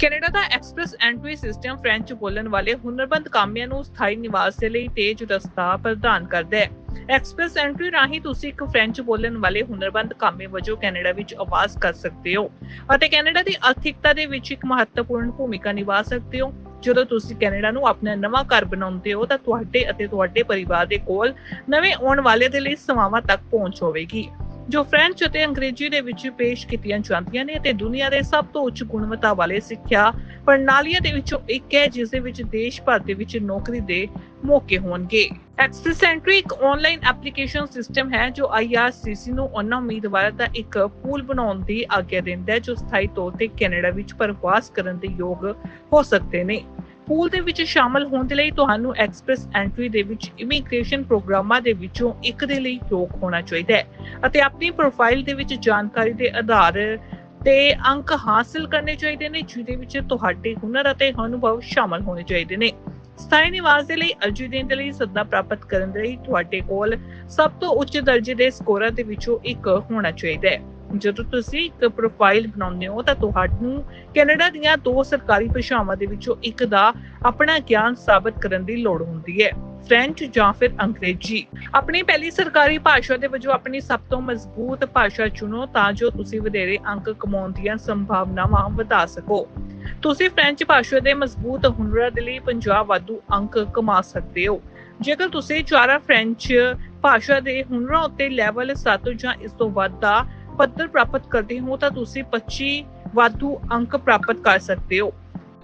Canada ਦਾ express entry system French ਬੋਲਣ ਵਾਲੇ ਹੁਨਰਮੰਦ ਕਾਮਿਆਂ ਨੂੰ ਸਥਾਈ ਨਿਵਾਸ ਦੇ ਲਈ ਤੇਜ਼ ਰਸਤਾ ਪ੍ਰਦਾਨ ਕਰਦਾ ਹੈ। ਐਕਸਪ੍ਰੈਸ ਐਂਟਰੀ ਰਾਹੀਂ ਤੁਸੀਂ ਇੱਕ ਫ੍ਰੈਂਚ ਬੋਲਣ ਵਾਲੇ ਹੁਨਰਮੰਦ ਕਾਮੇ ਵਜੋਂ ਕੈਨੇਡਾ ਵਿੱਚ ਆਵਾਜ਼ ਕਰ ਸਕਦੇ ਹੋ ਅਤੇ ਕੈਨੇਡਾ ਦੀ ਆਰਥਿਕਤਾ ਦੇ ਵਿੱਚ ਇੱਕ ਮਹੱਤਵਪੂਰਨ ਭੂਮਿਕਾ ਨਿਭਾ ਸਕਦੇ ਹੋ। ਜਦੋਂ ਤੁਸੀਂ ਕੈਨੇਡਾ ਨੂੰ ਆਪਣਾ ਨਵਾਂ ਘਰ ਬਣਾਉਂਦੇ ਹੋ ਤਾਂ ਤੁਹਾਡੇ ਅਤੇ ਤੁਹਾਡੇ ਪਰਿਵਾਰ ਦੇ ਕੋਲ ਨਵੇਂ ਆਉਣ ਵਾਲੇ ਦੇ ਲਈ ਸੇਵਾਵਾਂ ਤੱਕ ਪਹੁੰਚ ਹੋਵੇਗੀ। ਜੋ ਫ੍ਰੈਂਚ ਅਤੇ ਅੰਗਰੇਜ਼ੀ ਦੇ ਵਿੱਚ ਪੇਸ਼ ਕੀਤੀਆਂ ਜਾਂਦੀਆਂ ਨੇ ਤੇ ਦੁਨੀਆ ਦੇ ਸਭ ਤੋਂ ਉੱਚ ਗੁਣਵੱਤਾ ਵਾਲੇ ਸਿੱਖਿਆ ਪ੍ਰਣਾਲੀਆਂ ਦੇ ਵਿੱਚੋਂ ਇੱਕ ਹੈ, ਜਿਸ ਦੇ ਵਿੱਚ ਦੇਸ਼ ਭਰ ਦੇ ਵਿੱਚ ਨੌਕਰੀ ਦੇ ਮੌਕੇ ਹੋਣਗੇ। ਐਕਸੈਸ ਐਂਟਰੀ ਇੱਕ ਆਨਲਾਈਨ ਐਪਲੀਕੇਸ਼ਨ ਸਿਸਟਮ ਹੈ, ਜੋ IRCC ਨੂੰ ਉਹਨਾਂ ਉਮੀਦਵਾਰਾਂ ਦਾ ਇੱਕ ਪੂਲ ਬਣਾਉਣ ਦੀ ਆਗਿਆ ਦਿੰਦਾ ਹੈ, ਜੋ ਸਥਾਈ ਤੌਰ ਤੇ ਕੈਨੇਡਾ ਵਿੱਚ ਪ੍ਰਵਾਸ ਕਰਨ ਦੇ ਯੋਗ ਹੋ ਸਕਦੇ ਨੇ। ਪੂਲ ਦੇ ਵਿੱਚ ਸ਼ਾਮਲ ਹੋਣ ਦੇ ਲਈ ਤੁਹਾਨੂੰ ਐਕਸਪ੍ਰੈਸ ਐਂਟਰੀ ਦੇ ਵਿੱਚ ਇਮੀਗ੍ਰੇਸ਼ਨ ਪ੍ਰੋਗਰਾਮਾਂ ਦੇ ਵਿੱਚੋਂ ਇੱਕ ਦੇ ਲਈ ਯੋਗ ਹੋਣਾ ਚਾਹੀਦਾ ਹੈ ਅਤੇ ਆਪਣੀ ਪ੍ਰੋਫਾਈਲ ਦੇ ਵਿੱਚ ਜਾਣਕਾਰੀ ਦੇ ਆਧਾਰ ਤੇ ਅੰਕ ਹਾਸਲ ਕਰਨੇ ਚਾਹੀਦੇ ਨੇ, ਜਿਹਦੇ ਵਿੱਚ ਤੁਹਾਡੇ ਹੁਨਰ ਅਤੇ ਅਨੁਭਵ ਸ਼ਾਮਲ ਹੋਣੇ ਚਾਹੀਦੇ ਨੇ। ਸਥਾਈ ਨਿਵਾਸ ਦੇ ਲਈ ਅਰਜ਼ੀ ਦੇਣ ਦੇ ਲਈ ਸੱਦਾ ਪ੍ਰਾਪਤ ਕਰਨ ਦੇ ਲਈ ਤੁਹਾਡੇ ਕੋਲ ਸਭ ਤੋਂ ਉੱਚ ਦਰਜੇ ਦੇ ਸਕੋਰਾਂ ਦੇ ਵਿੱਚੋਂ ਇੱਕ ਹੋਣਾ ਚਾਹੀਦਾ ਹੈ। ਜਦੋਂ ਤੁਸੀਂ ਇੱਕ ਪ੍ਰੋਫਾਈਲ ਬਣਾਉਂਦੇ ਹੋ ਤਾਂ ਤੁਹਾਨੂੰ ਕੈਨੇਡਾ ਦੀਆਂ ਦੋ ਸਰਕਾਰੀ ਭਾਸ਼ਾਵਾਂ ਦੇ ਵਿੱਚੋਂ ਇੱਕ ਦਾ ਆਪਣਾ ਗਿਆਨ ਸਾਬਤ ਕਰਨ ਦੀ ਲੋੜ ਹੁੰਦੀ ਹੈ ਫ੍ਰੈਂਚ ਜਾਂ ਫਿਰ ਅੰਗਰੇਜ਼ੀ। ਆਪਣੀ ਪਹਿਲੀ ਸਰਕਾਰੀ ਭਾਸ਼ਾ ਦੇ ਵਜੋਂ ਆਪਣੀ ਸਭ ਤੋਂ ਮਜ਼ਬੂਤ ਭਾਸ਼ਾ ਚੁਣੋ ਤਾਂ ਜੋ ਤੁਸੀਂ ਵਧੇਰੇ ਅੰਕ ਕਮਾਉਣ ਦੀਆਂ ਸੰਭਾਵਨਾਵਾਂ ਵਧਾ ਸਕੋ। ਤੁਸੀਂ ਫ੍ਰੈਂਚ ਭਾਸ਼ਾ ਦੇ ਮਜ਼ਬੂਤ ਹੁਨਰਾਂ ਦੇ ਲਈ 50 ਵਾਧੂ ਅੰਕ ਕਮਾ ਸਕਦੇ ਹੋ। ਜੇਕਰ ਤੁਸੀਂ ਚਾਰਾ ਫ੍ਰੈਂਚ ਭਾਸ਼ਾ ਦੇ ਹੁਨਰਾਂ ਉੱਤੇ ਲੈਵਲ 7 ਜਾਂ ਇਸ ਤੋਂ ਵੱਧ ਦਾ ਪੱਧਰ ਪ੍ਰਾਪਤ ਕਰਦੇ ਹੋ ਤਾਂ ਤੁਸੀਂ 25 ਵਾਧੂ ਅੰਕ ਪ੍ਰਾਪਤ ਕਰ ਸਕਦੇ ਹੋ।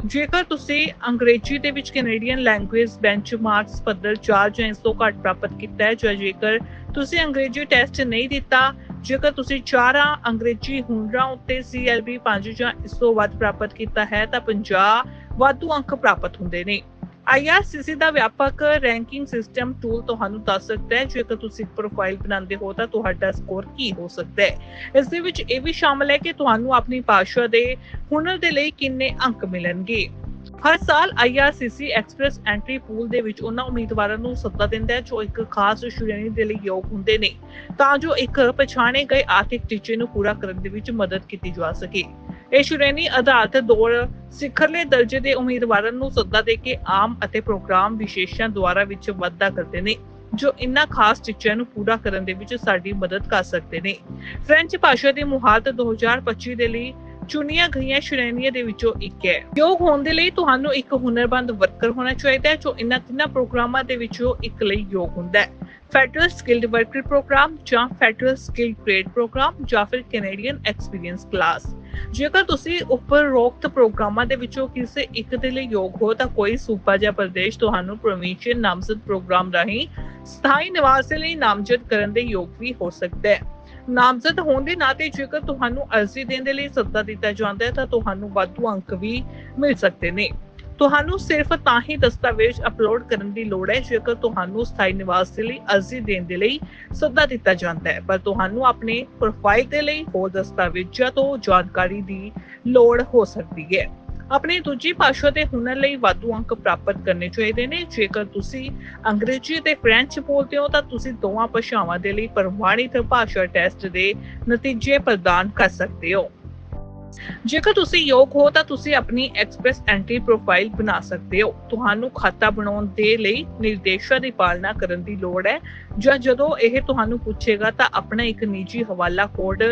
ਜੇਕਰ ਤੁਸੀਂ ਅੰਗਰੇਜ਼ੀ ਦੇ ਵਿੱਚ ਕੈਨੇਡੀਅਨ ਲੈਂਗੁਏਜ ਬੈਂਚਮਾਰਕਸ ਪੱਧਰ 4 ਜਾਂ ਇਸ ਤੋਂ ਘੱਟ ਪ੍ਰਾਪਤ ਕੀਤਾ ਹੈ ਜਾਂ ਜੇਕਰ ਤੁਸੀਂ ਅੰਗਰੇਜ਼ੀ ਟੈਸਟ ਨਹੀਂ ਦਿੱਤਾ, ਜੇਕਰ ਤੁਸੀਂ ਚਾਰਾਂ ਅੰਗਰੇਜ਼ੀ ਹੁਨਰਾਂ ਉੱਤੇ CLB 5 ਜਾਂ ਇਸ ਤੋਂ ਵੱਧ ਪ੍ਰਾਪਤ ਕੀਤਾ ਹੈ ਤਾਂ 50 ਵਾਧੂ ਅੰਕ ਪ੍ਰਾਪਤ ਹੁੰਦੇ ਨੇ। IRCC ਦਾ ਵਿਆਪਕ ਰੈਂਕਿੰਗ ਸਿਸਟਮ ਟੂਲ ਤੁਹਾਨੂੰ ਦੱਸ ਸਕਦਾ ਹੈ। ਜੇਕਰ ਤੁਸੀਂ ਪ੍ਰੋਫਾਈਲ ਬਣਾਉਂਦੇ ਹੋ ਤਾਂ ਤੁਹਾਡਾ ਸਕੋਰ ਕੀ ਹੋ ਸਕਦਾ ਹੈ। ਇਸ ਦੇ ਵਿੱਚ ਇਹ ਵੀ ਸ਼ਾਮਲ ਹੈ ਕਿ ਤੁਹਾਨੂੰ ਆਪਣੀ ਭਾਸ਼ਾ ਦੇ ਹੁਨਰ ਦੇ ਲਈ ਕਿੰਨੇ ਅੰਕ ਮਿਲਣਗੇ। ਹਰ ਸਾਲ IRCC ਐਕਸਪ੍ਰੈਸ ਐਂਟਰੀ ਪੂਲ ਦੇ ਵਿੱਚ ਉਹਨਾਂ ਉਮੀਦਵਾਰਾਂ ਨੂੰ ਸੱਦਾ ਦਿੰਦਾ ਹੈ, ਜੋ ਇੱਕ ਖਾਸ ਸ਼੍ਰੇਣੀ ਦੇ ਲਈ ਯੋਗ ਹੁੰਦੇ ਨੇ। ਤਾਂ ਜੋ ਇੱਕ ਪਛਾਣੇ ਗਏ ਆਰਥਿਕ ਟੀਚੇ ਨੂੰ ਪੂਰਾ ਕਰਨ ਦੇ ਵਿੱਚ ਮਦਦ ਕੀਤੀ ਜਾ ਸਕੇ। ਇਹ ਸ਼੍ਰੇਣੀ ਆਧਾਰਿਤ ਦੌੜ ਸਿਖਰਲੇ ਦਰਜੇ ਦੇ ਉਮੀਦਵਾਰਾਂ ਨੂੰ ਸੱਦਾ ਦੇ ਕੇ ਆਮ ਅਤੇ ਪ੍ਰੋਗਰਾਮ ਵਿਸ਼ੇਸ਼ਾਂ ਦੁਆਰਾ ਵਿੱਚ ਵਾਧਾ ਕਰਦੇ ਨੇ, ਜੋ ਇਨ੍ਹਾਂ ਖਾਸ ਟੀਚਿਆਂ ਨੂੰ ਪੂਰਾ ਕਰਨ ਦੇ ਵਿੱਚ ਸਾਡੀ ਮਦਦ ਕਰ ਸਕਦੇ ਨੇ। ਫ੍ਰੈਂਚ ਭਾਸ਼ਾ ਦੀ ਮੁਹਾਰਤ 2025 ਦੇ ਲਈ ਚੁਣੀਆਂ ਗਈਆਂ ਸ਼੍ਰੇਣੀਆਂ ਦੇ ਵਿੱਚੋਂ ਇੱਕ ਹੈ। ਯੋਗ ਹੋਣ ਦੇ ਲਈ ਤੁਹਾਨੂੰ ਇੱਕ ਹੁਨਰਮੰਦ ਵਰਕਰ ਹੋਣਾ ਚਾਹੀਦਾ ਹੈ, ਜੋ ਇਨ੍ਹਾਂ ਤਿੰਨਾਂ ਪ੍ਰੋਗਰਾਮਾਂ ਦੇ ਵਿੱਚੋਂ ਇੱਕ ਲਈ ਯੋਗ ਹੁੰਦਾ ਹੈ। ਫੈਡਰਲ ਸਕਿਲਡ ਵਰਕਰ ਪ੍ਰੋਗਰਾਮ ਜਾਂ ਫੈਡਰਲ ਸਕਿਲਡ ਟ੍ਰੇਡ ਪ੍ਰੋਗਰਾਮ ਜਾਂ ਫਿਰ ਕੈਨੇਡੀਅਨ ਐਕਸਪੀਰੀਅੰਸ ਕਲਾਸ ਜੇਕਰ ਤੁਸੀਂ ਉਪਰੋਕਤ ਪ੍ਰੋਗਰਾਮਾਂ ਦੇ ਵਿੱਚੋਂ ਕਿਸੇ ਇੱਕ ਦੇ ਲਈ ਯੋਗ ਹੋ, ਤਾਂ ਕੋਈ ਸੂਬਾ ਜਾਂ ਪ੍ਰਦੇਸ਼ ਤੁਹਾਨੂੰ ਪ੍ਰੋਵਿੰਸ਼ੀਅਲ ਨਾਮਜ਼ਦ ਪ੍ਰੋਗਰਾਮ ਰਾਹੀਂ ਸਥਾਈ ਨਿਵਾਸ ਲਈ ਨਾਮਜ਼ਦ ਕਰਨ ਦੇ ਯੋਗ ਵੀ ਹੋ ਸਕਦਾ ਹੈ। ਨਾਮਜ਼ਦ ਹੋਣ ਦੇ ਨਾਤੇ ਜੇਕਰ ਤੁਹਾਨੂੰ ਅਰਜ਼ੀ ਦੇਣ ਦੇ ਲਈ ਸੱਦਾ ਦਿੱਤਾ ਜਾਂਦਾ ਹੈ, ਤਾਂ ਤੁਹਾਨੂੰ ਵਾਧੂ ਅੰਕ ਵੀ ਮਿਲ ਸਕਦੇ ਨੇ। ਤੁਹਾਨੂੰ ਸਿਰਫ ਤਾਂ ਹੀ ਦਸਤਾਵੇਜ਼ ਅਪਲੋਡ ਕਰਨ ਦੀ ਲੋੜ ਹੈ, ਜੇਕਰ ਤੁਹਾਨੂੰ ਸਥਾਈ ਨਿਵਾਸ ਦੇ ਲਈ ਅਰਜ਼ੀ ਦੇਣ ਦੇ ਲਈ ਸੱਦਾ ਦਿੱਤਾ ਜਾਂਦਾ ਹੈ। ਪਰ ਤੁਹਾਨੂੰ ਆਪਣੇ ਪ੍ਰੋਫਾਈਲ ਦੇ ਲਈ ਹੋਰ ਦਸਤਾਵੇਜ਼ਾਂ ਤੋਂ ਜਾਣਕਾਰੀ ਦੀ ਲੋੜ ਹੋ ਸਕਦੀ ਹੈ। ਆਪਣੀ ਦੂਜੀ ਭਾਸ਼ਾ ਦੇ ਹੁਨਰ ਲਈ ਵਾਧੂ ਅੰਕ ਪ੍ਰਾਪਤ ਕਰਨੇ ਚਾਹੀਦੇ ਨੇ। ਜੇਕਰ ਤੁਸੀਂ ਅੰਗਰੇਜ਼ੀ ਤੇ ਫ੍ਰੈਂਚ ਬੋਲਦੇ ਹੋ, ਤਾਂ ਤੁਸੀਂ ਦੋਵਾਂ ਭਾਸ਼ਾਵਾਂ ਦੇ ਲਈ ਪ੍ਰਮਾਣਿਤ ਭਾਸ਼ਾ ਟੈਸਟ ਦੇ ਨਤੀਜੇ ਪ੍ਰਦਾਨ ਕਰ ਸਕਦੇ ਹੋ। ਜੇਕਰ ਤੁਸੀਂ ਯੋਗ ਹੋ ਤਾਂ ਤੁਸੀਂ ਆਪਣੀ ਐਕਸਪ੍ਰੈਸ ਐਂਟਰੀ ਪ੍ਰੋਫਾਈਲ ਬਣਾ ਸਕਦੇ ਹੋ। ਤੁਹਾਨੂੰ ਖਾਤਾ ਬਣਾਉਣ ਦੇ ਲਈ ਨਿਰਦੇਸ਼ਾਂ ਦੀ ਪਾਲਣਾ ਕਰਨ ਦੀ ਲੋੜ ਹੈ। ਜਾਂ ਜਦੋਂ ਇਹ ਤੁਹਾਨੂੰ ਪੁੱਛੇਗਾ ਤਾਂ ਆਪਣਾ ਇੱਕ ਨਿੱਜੀ ਹਵਾਲਾ ਕੋਡ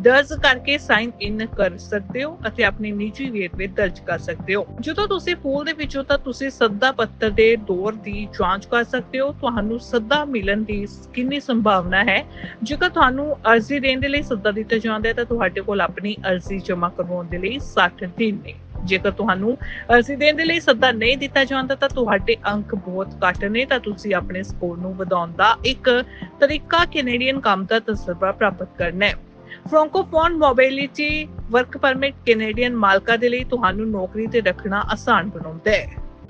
ਦਰਜ ਕਰਕੇ ਸਾਈਨ ਇਨ ਕਰ ਸਕਦੇ ਹੋ ਅਤੇ ਆਪਣੇ ਨਿੱਜੀ ਵੇਰਵੇ ਦਰਜ ਕਰ ਸਕਦੇ ਹੋ। ਜਦੋਂ ਤੁਸੀਂ ਪੂਲ ਦੇ ਵਿੱਚੋਂ ਤਾਂ ਤੁਸੀਂ ਸੱਦਾ ਪੱਤਰ ਦੇ ਦੌਰ ਦੀ ਜਾਂਚ ਕਰ ਸਕਦੇ ਹੋ। ਤੁਹਾਨੂੰ ਸੱਦਾ ਮਿਲਣ ਦੀ ਕਿੰਨੀ ਸੰਭਾਵਨਾ ਹੈ। ਜੇਕਰ ਤੁਹਾਨੂੰ ਅਰਜ਼ੀ ਦੇਣ ਦੇ ਲਈ ਸੱਦਾ ਦਿੱਤਾ ਜਾਂਦਾ ਹੈ ਤਾਂ ਤੁਹਾਡੇ ਕੋਲ ਆਪਣੀ ਅਰਜ਼ੀ ਜਮ੍ਹਾਂ ਕਰਵਾਉਣ ਦੇ ਲਈ 60 ਦਿਨ ਨੇ ਜੇਕਰ ਤੁਹਾਨੂੰ, ਅਰਜ਼ੀ ਦੇਣ ਦੇ ਲਈ ਸੱਦਾ ਨਹੀਂ ਦਿੱਤਾ ਜਾਂਦਾ, ਤਾਂ ਤੁਹਾਡੇ ਅੰਕ ਬਹੁਤ ਘੱਟ ਨੇ, ਤਾਂ ਤੁਸੀਂ ਆਪਣੇ ਸਕੋਰ ਨੂੰ ਵਧਾਉਣ ਦਾ ਇੱਕ ਤਰੀਕਾ ਕੈਨੇਡੀਅਨ ਕੰਮ ਦਾ ਤਜਰਬਾ ਪ੍ਰਾਪਤ ਕਰਨਾ ਹੈ। Francophone mobility work permit Canadian ਮਾਲਕਾਂ ਦੇ ਲਈ ਤੁਹਾਨੂੰ ਨੌਕਰੀ ਤੇ ਰੱਖਣਾ ਆਸਾਨ ਬਣਾਉਂਦਾ ਹੈ।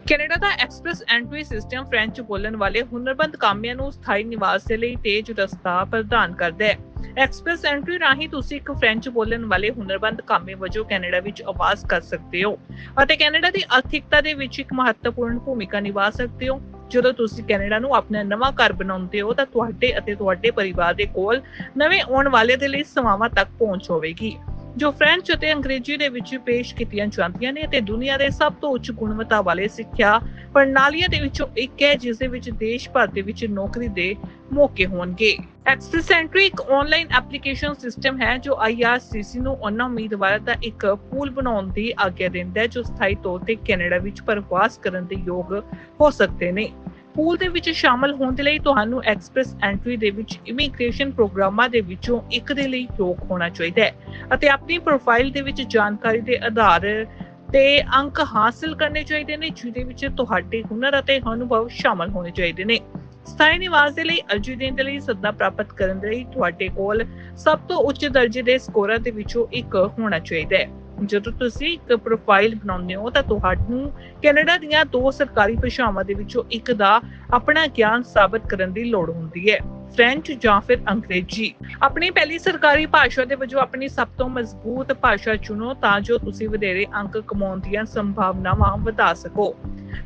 ਕੈਨੇਡਾ ਦਾ ਐਕਸਪ੍ਰੈਸ ਐਂਟਰੀ ਸਿਸਟਮ ਫ੍ਰੈਂਚ ਬੋਲਣ ਵਾਲੇ ਹੁਨਰਮੰਦ ਕਾਮਿਆਂ ਨੂੰ ਸਥਾਈ ਨਿਵਾਸ ਦੇ ਲਈ ਤੇਜ਼ ਰਸਤਾ ਪ੍ਰਦਾਨ ਕਰਦਾ ਹੈ। ਐਕਸਪ੍ਰੈਸ ਐਂਟਰੀ ਰਾਹੀਂ ਤੁਸੀਂ ਇੱਕ ਫ੍ਰੈਂਚ ਬੋਲਣ ਵਾਲੇ ਹੁਨਰਮੰਦ ਕਾਮੇ ਵਜੋਂ ਕੈਨੇਡਾ ਵਿੱਚ ਆਵਾਜ਼ ਕਰ ਸਕਦੇ ਹੋ। ਅਤੇ ਕੈਨੇਡਾ ਦੀ ਆਰਥਿਕਤਾ ਦੇ ਵਿੱਚ ਇੱਕ ਮਹੱਤਵਪੂਰਨ ਭੂਮਿਕਾ ਨਿਭਾ ਸਕਦੇ ਹੋ। ਜਦੋਂ ਤੁਸੀਂ ਕੈਨੇਡਾ ਨੂੰ ਆਪਣਾ ਨਵਾਂ ਘਰ ਬਣਾਉਂਦੇ ਹੋ, ਤਾਂ ਤੁਹਾਡੇ ਅਤੇ ਤੁਹਾਡੇ ਪਰਿਵਾਰ ਦੇ ਕੋਲ ਨਵੇਂ ਆਉਣ ਵਾਲੇ ਦੇ ਲਈ ਸੇਵਾਵਾਂ ਤੱਕ ਪਹੁੰਚ ਹੋਵੇਗੀ। ਜੋ ਫ੍ਰੈਂਚ ਅਤੇ ਅੰਗਰੇਜ਼ੀ ਦੇ ਵਿੱਚ ਪੇਸ਼ ਕੀਤੀਆਂ ਜਾਂਦੀਆਂ ਨੇ ਤੇ ਦੁਨੀਆ ਦੇ ਸਭ ਤੋਂ ਉੱਚ ਗੁਣਵੱਤਾ ਵਾਲੇ ਸਿੱਖਿਆ ਪ੍ਰਣਾਲੀਆਂ ਦੇ ਵਿੱਚੋਂ ਇੱਕ ਹੈ, ਜਿਸ ਦੇ ਵਿੱਚ ਦੇਸ਼ ਭਰ ਦੇ ਵਿੱਚ ਨੌਕਰੀ ਦੇ ਮੌਕੇ ਹੋਣਗੇ। ਐਕਸਪ੍ਰੈਸ ਐਂਟਰੀ ਇੱਕ ਆਨਲਾਈਨ ਐਪਲੀਕੇਸ਼ਨ ਸਿਸਟਮ ਹੈ, ਜੋ IRCC ਨੂੰ ਉਹਨਾਂ ਉਮੀਦਵਾਰਾਂ ਦਾ ਇੱਕ ਪੂਲ ਬਣਾਉਣ ਦੀ ਆਗਿਆ ਦਿੰਦਾ ਹੈ, ਜੋ ਸਥਾਈ ਤੌਰ ਤੇ ਕੈਨੇਡਾ ਵਿੱਚ ਪ੍ਰਵਾਸ ਕਰਨ ਦੇ ਯੋਗ ਹੋ ਸਕਦੇ ਨੇ। ਪੂਲ ਦੇ ਵਿੱਚ ਸ਼ਾਮਲ ਹੋਣ ਦੇ ਲਈ ਤੁਹਾਨੂੰ ਐਕਸਪ੍ਰੈਸ ਐਂਟਰੀ ਦੇ ਵਿੱਚ ਇਮੀਗ੍ਰੇਸ਼ਨ ਪ੍ਰੋਗਰਾਮਾਂ ਦੇ ਵਿੱਚੋਂ ਇੱਕ ਦੇ ਲਈ ਯੋਗ ਹੋਣਾ ਚਾਹੀਦਾ ਹੈ ਅਤੇ ਆਪਣੀ ਪ੍ਰੋਫਾਈਲ ਦੇ ਵਿੱਚ ਜਾਣਕਾਰੀ ਦੇ ਆਧਾਰ ਤੇ ਅੰਕ ਹਾਸਲ ਕਰਨੇ ਚਾਹੀਦੇ ਨੇ, ਜਿਹਦੇ ਵਿੱਚ ਤੁਹਾਡੇ ਹੁਨਰ ਅਤੇ ਅਨੁਭਵ ਸ਼ਾਮਲ ਹੋਣੇ ਚਾਹੀਦੇ ਨੇ। ਸਥਾਈ ਨਿਵਾਸ ਦੇ ਲਈ ਅਰਜ਼ੀ ਦੇਣ ਦੇ ਲਈ ਸੱਦਾ ਪ੍ਰਾਪਤ ਕਰਨ ਦੇ ਲਈ ਤੁਹਾਡੇ ਕੋਲ ਸਭ ਤੋਂ ਉੱਚ ਦਰਜੇ ਦੇ ਸਕੋਰਾਂ ਦੇ ਵਿੱਚੋਂ ਇੱਕ ਹੋਣਾ ਚਾਹੀਦਾ ਹੈ। ਜਦੋਂ ਤੁਸੀਂ ਇੱਕ ਪ੍ਰੋਫਾਈਲ ਬਣਾਉਂਦੇ ਹੋ ਤਾਂ ਤੁਹਾਨੂੰ ਕੈਨੇਡਾ ਦੀਆਂ ਦੋ ਸਰਕਾਰੀ ਭਾਸ਼ਾਵਾਂ ਦੇ ਵਿੱਚੋਂ ਇੱਕ ਦਾ ਆਪਣਾ ਗਿਆਨ ਸਾਬਤ ਕਰਨ ਦੀ ਲੋੜ ਹੁੰਦੀ ਹੈ ਫ੍ਰੈਂਚ ਜਾਂ ਫਿਰ ਅੰਗਰੇਜ਼ੀ। ਆਪਣੀ ਪਹਿਲੀ ਸਰਕਾਰੀ ਭਾਸ਼ਾ ਦੇ ਵਜੋਂ ਆਪਣੀ ਸਭ ਤੋਂ ਮਜ਼ਬੂਤ ਭਾਸ਼ਾ ਚੁਣੋ ਤਾਂ ਜੋ ਤੁਸੀਂ ਵਧੇਰੇ ਅੰਕ ਕਮਾਉਣ ਦੀਆਂ ਸੰਭਾਵਨਾਵਾਂ ਵਧਾ ਸਕੋ।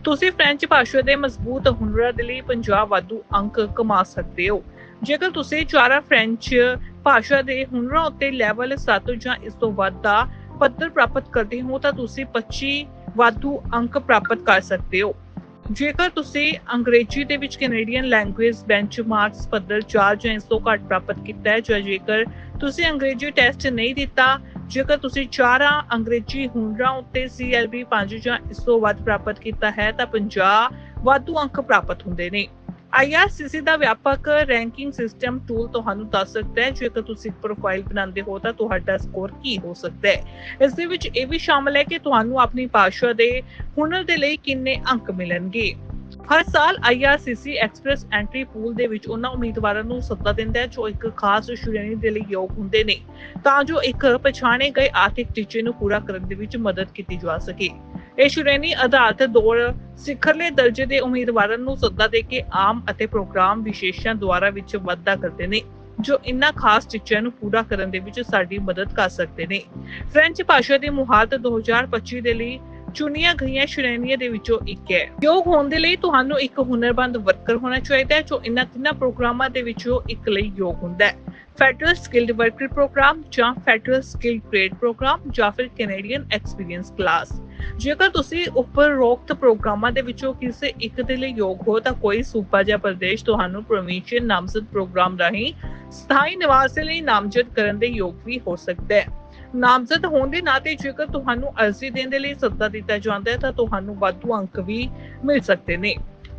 ਤੁਸੀਂ ਫ੍ਰੈਂਚ ਭਾਸ਼ਾ ਦੇ ਮਜ਼ਬੂਤ ਹੁਨਰਾਂ ਦੇ ਲਈ 50 ਵਾਧੂ ਅੰਕ ਕਮਾ ਸਕਦੇ ਹੋ। ਜੇਕਰ ਤੁਸੀਂ ਚਾਰਾ ਫ੍ਰੈਂਚ ਭਾਸ਼ਾ ਦੇ ਹੁਨਰਾਂ ਉੱਤੇ ਲੈਵਲ 7 ਜਾਂ ਇਸ ਤੋਂ ਵੱਧ ਦਾ ਪੱਧਰ ਪ੍ਰਾਪਤ ਕਰਦੇ ਹੋ ਤਾਂ ਤੁਸੀਂ 25 ਵਾਧੂ ਅੰਕ ਪ੍ਰਾਪਤ ਕਰ ਸਕਦੇ ਹੋ। ਜੇਕਰ ਤੁਸੀਂ ਅੰਗਰੇਜ਼ੀ ਦੇ ਵਿੱਚ ਕੈਨੇਡੀਅਨ ਲੈਂਗੁਏਜ ਬੈਂਚਮਾਰਕਸ ਪੱਧਰ 4 ਜਾਂ ਇਸ ਤੋਂ ਘੱਟ ਪ੍ਰਾਪਤ ਕੀਤਾ ਹੈ ਜਾਂ ਜੇਕਰ ਤੁਸੀਂ ਅੰਗਰੇਜ਼ੀ ਟੈਸਟ ਨਹੀਂ ਦਿੱਤਾ, ਜੇਕਰ ਤੁਸੀਂ ਚਾਰਾਂ ਅੰਗਰੇਜ਼ੀ ਹੁਨਰਾਂ ਉੱਤੇ CLB 5 ਜਾਂ ਇਸ ਤੋਂ ਵੱਧ ਪ੍ਰਾਪਤ ਕੀਤਾ ਹੈ ਤਾਂ 50 ਵਾਧੂ ਅੰਕ ਪ੍ਰਾਪਤ ਹੁੰਦੇ ਨੇ। IRCC ਦਾ ਵਿਆਪਕ ਰੈਂਕਿੰਗ ਸਿਸਟਮ ਟੂਲ ਤੁਹਾਨੂੰ ਦੱਸ ਸਕਦਾ ਹੈ। ਜੇਕਰ ਤੁਸੀਂ ਪ੍ਰੋਫਾਈਲ ਬਣਾਉਂਦੇ ਹੋ ਤਾਂ ਤੁਹਾਡਾ ਸਕੋਰ ਕੀ ਹੋ ਸਕਦਾ ਹੈ। ਇਸ ਦੇ ਵਿੱਚ ਇਹ ਵੀ ਸ਼ਾਮਲ ਹੈ ਕਿ ਤੁਹਾਨੂੰ ਆਪਣੀ ਭਾਸ਼ਾ ਦੇ ਹੁਨਰ ਦੇ ਲਈ ਕਿੰਨੇ ਅੰਕ ਮਿਲਣਗੇ। ਹਰ ਸਾਲ IRCC ਐਕਸਪ੍ਰੈਸ ਐਂਟਰੀ ਪੂਲ ਦੇ ਵਿੱਚ ਉਹਨਾਂ ਉਮੀਦਵਾਰਾਂ ਨੂੰ ਸੱਦਾ ਦਿੰਦਾ ਹੈ, ਜੋ ਇੱਕ ਖਾਸ ਸ਼੍ਰੇਣੀ ਦੇ ਲਈ ਯੋਗ ਹੁੰਦੇ ਨੇ। ਤਾਂ ਜੋ ਇੱਕ ਪਛਾਣੇ ਗਏ ਆਰਥਿਕ ਟੀਚੇ ਨੂੰ ਪੂਰਾ ਕਰਨ ਦੇ ਵਿੱਚ ਮਦਦ ਕੀਤੀ ਜਾ ਸਕੇ। ਇਹ ਸ਼੍ਰੇਣੀ ਆਧਾਰਿਤ ਦੌੜ ਸਿਖਰਲੇ ਦਰਜੇ ਦੇ ਉਮੀਦਵਾਰਾਂ ਨੂੰ ਸੱਦਾ ਦੇ ਕੇ ਆਮ ਅਤੇ ਪ੍ਰੋਗਰਾਮ ਵਿਸ਼ੇਸ਼ਾਂ ਦੁਆਰਾ ਵਿੱਚ ਵਾਧਾ ਕਰਦੇ ਨੇ, ਜੋ ਇਨ੍ਹਾਂ ਖਾਸ ਟੀਚਿਆਂ ਨੂੰ ਪੂਰਾ ਕਰਨ ਦੇ ਵਿੱਚ ਸਾਡੀ ਮਦਦ ਕਰ ਸਕਦੇ ਨੇ। ਫ੍ਰੈਂਚ ਭਾਸ਼ਾ ਦੀ ਮੁਹਾਰਤ 2025 ਦੇ ਲਈ ਚੁਣੀਆਂ ਗਈਆਂ ਸ਼੍ਰੇਣੀਆਂ ਦੇ ਵਿੱਚੋਂ ਇੱਕ ਹੈ। ਯੋਗ ਹੋਣ ਦੇ ਲਈ ਤੁਹਾਨੂੰ ਇੱਕ ਹੁਨਰਬੰਦ ਵਰਕਰ ਹੋਣਾ ਚਾਹੀਦਾ ਹੈ, ਜੋ ਇਨ੍ਹਾਂ ਤਿੰਨਾਂ ਪ੍ਰੋਗਰਾਮਾਂ ਦੇ ਵਿੱਚੋਂ ਇੱਕ ਲਈ ਯੋਗ ਹੁੰਦਾ ਹੈ। ਫੈਡਰਲ ਸਕਿਲਡ ਵਰਕਰ ਪ੍ਰੋਗਰਾਮ ਜਾਂ ਫੈਡਰਲ ਸਕਿਲਡ ਟ੍ਰੇਡ ਪ੍ਰੋਗਰਾਮ ਜਾਂ ਫਿਰ ਕੈਨੇਡੀਅਨ ਐਕਸਪੀਰੀਅੰਸ ਕਲਾਸ। ਜੇਕਰ ਤੁਸੀਂ ਉਪਰੋਕਤ ਪ੍ਰੋਗਰਾਮਾਂ ਦੇ ਵਿੱਚੋਂ ਕਿਸੇ ਇੱਕ ਦੇ ਲਈ ਯੋਗ ਹੋ, ਤਾਂ ਕੋਈ ਸੂਬਾ ਜਾਂ ਪ੍ਰਦੇਸ਼ ਤੁਹਾਨੂੰ ਪ੍ਰੋਵਿੰਸ਼ੀਅਲ ਨਾਮਜ਼ਦ ਪ੍ਰੋਗਰਾਮ ਰਾਹੀਂ ਸਥਾਈ ਨਿਵਾਸ ਦੇ ਲਈ ਨਾਮਜ਼ਦ ਕਰਨ ਦੇ ਯੋਗ ਵੀ ਹੋ ਸਕਦਾ ਹੈ। ਨਾਮਜ਼ਦ ਹੋਣ ਦੇ ਨਾਤੇ ਜੇਕਰ ਤੁਹਾਨੂੰ ਅਰਜ਼ੀ ਦੇਣ ਦੇ ਲਈ ਸੱਦਾ ਦਿੱਤਾ ਜਾਂਦਾ ਹੈ, ਤਾਂ ਤੁਹਾਨੂੰ ਵਾਧੂ ਅੰਕ ਵੀ ਮਿਲ ਸਕਦੇ ਨੇ।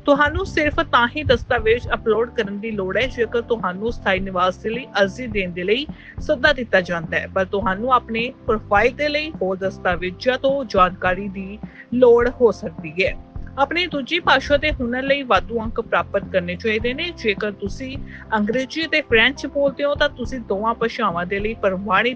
ਤੁਹਾਨੂੰ ਸਿਰਫ ਤਾਂ ਹੀ ਦਸਤਾਵੇਜ਼ ਅਪਲੋਡ ਕਰਨ ਦੀ ਲੋੜ ਹੈ ਜੇਕਰ ਤੁਹਾਨੂੰ ਸਥਾਈ ਨਿਵਾਸ ਦੇ ਲਈ ਅਰਜ਼ੀ ਦੇਣ ਦੇ ਲਈ ਸੱਦਾ ਦਿੱਤਾ ਜਾਂਦਾ ਹੈ। ਪਰ ਤੁਹਾਨੂੰ ਆਪਣੇ ਪ੍ਰੋਫਾਈਲ ਦੇ ਲਈ ਹੋਰ ਦਸਤਾਵੇਜ਼ਾਂ ਤੋਂ ਜਾਣਕਾਰੀ ਦੀ ਲੋੜ ਹੋ ਸਕਦੀ ਹੈ। ਆਪਣੀ ਦੂਜੀ ਭਾਸ਼ਾ ਦੇ ਹੁਨਰ ਲਈ ਵਾਧੂ ਅੰਕ ਪ੍ਰਾਪਤ ਕਰਨੇ ਚਾਹੀਦੇ ਨੇ। ਜੇਕਰ ਤੁਸੀਂ ਅੰਗਰੇਜ਼ੀ ਤੇ ਫ੍ਰੈਂਚ ਬੋਲਦੇ ਹੋ ਤਾਂ ਤੁਸੀਂ ਦੋਵਾਂ ਭਾਸ਼ਾਵਾਂ ਦੇ ਲਈ ਪ੍ਰਮਾਣਿਤ